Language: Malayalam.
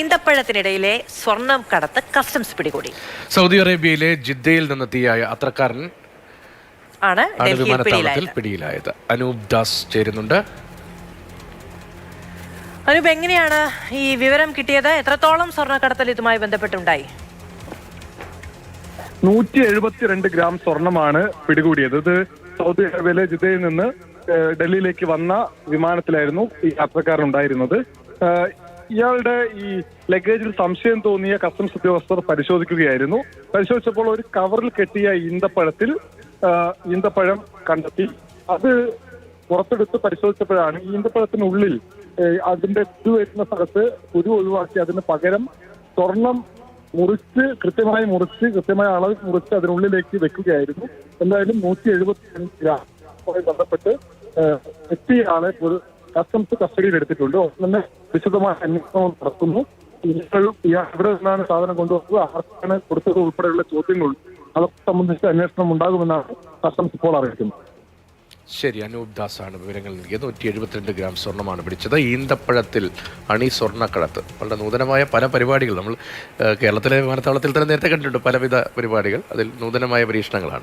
ഈന്തപ്പഴത്തിനിടയിലെ സ്വർണം കടത്ത് കസ്റ്റംസ് പിടികൂടി. സൗദി അറേബ്യയിലെ ജിദ്ദയിൽ നിന്നെത്തിയ അത്രക്കാരൻ ആണ് വിമാനത്താവളത്തിൽ പിടിയിലായത്. അനൂപ് ദാസ് ചേരുന്നുണ്ട്. അനൂപ് എങ്ങനെയാണ് ഈ വിവരം കിട്ടിയത്? എത്രത്തോളം സ്വർണക്കടത്തൽ ഇതുമായി ബന്ധപ്പെട്ടുണ്ടായി? നൂറ്റി എഴുപത്തിരണ്ട് ഗ്രാം സ്വർണമാണ് പിടികൂടിയത്. ഇത് സൗദി അറേബ്യയിലെ ജിദ്ദയിൽ നിന്ന് ഡൽഹിയിലേക്ക് വന്ന വിമാനത്തിലായിരുന്നു ഈ യാത്രക്കാരൻ ഉണ്ടായിരുന്നത്. ഇയാളുടെ ഈ ലഗേജിൽ സംശയം തോന്നിയ കസ്റ്റംസ് ഉദ്യോഗസ്ഥർ പരിശോധിക്കുകയായിരുന്നു. പരിശോധിച്ചപ്പോൾ ഒരു കവറിൽ കെട്ടിയ ഈന്തപ്പഴത്തിൽ ഈന്തപ്പഴം കണ്ടെത്തി. അത് പുറത്തെടുത്ത് പരിശോധിച്ചപ്പോഴാണ് ഈന്തപ്പഴത്തിനുള്ളിൽ അതിന്റെ കുരു വരുന്ന സ്ഥലത്ത് കുരു ഒഴിവാക്കി അതിന് പകരം സ്വർണം മുറിച്ച് കൃത്യമായി മുറിച്ച് കൃത്യമായ അളവ് മുറിച്ച് അതിനുള്ളിലേക്ക് വെക്കുകയായിരുന്നു. എന്തായാലും നൂറ്റി എഴുപത്തി അഞ്ച് ഗ്രാം ബന്ധപ്പെട്ട് എത്തിയ ആളെ കസ്റ്റംസ് കസ്റ്റഡിയിൽ എടുത്തിട്ടുണ്ട് ഒന്നെ വിശദമായ അന്വേഷണം നടത്തുന്നു. എവിടെ നിന്നാണ് സാധനം കൊണ്ടുവന്നത്? ആർക്കാണ് കൊടുത്തത് ഉൾപ്പെടെയുള്ള ചോദ്യങ്ങൾ? അതൊക്കെ സംബന്ധിച്ച് അന്വേഷണം ഉണ്ടാകുമെന്നാണ് കസ്റ്റംസ് ഇപ്പോൾ അറിയിക്കുന്നത്. ശരി അനൂപ് ദാസ് ആണ് വിവരങ്ങൾ നൽകിയത്. നൂറ്റി എഴുപത്തിരണ്ട് ഗ്രാം സ്വർണമാണ് പിടിച്ചത്. ഈന്തപ്പഴത്തിൽ അണി സ്വർണക്കടത്ത്. വളരെ നൂതനമായ പല പരിപാടികൾ നമ്മൾ കേരളത്തിലെ വിമാനത്താവളത്തിൽ തന്നെ നേരത്തെ കണ്ടിട്ടുണ്ട്. പലവിധ പരിപാടികൾ. അതിൽ നൂതനമായ പരീക്ഷണങ്ങളാണ്.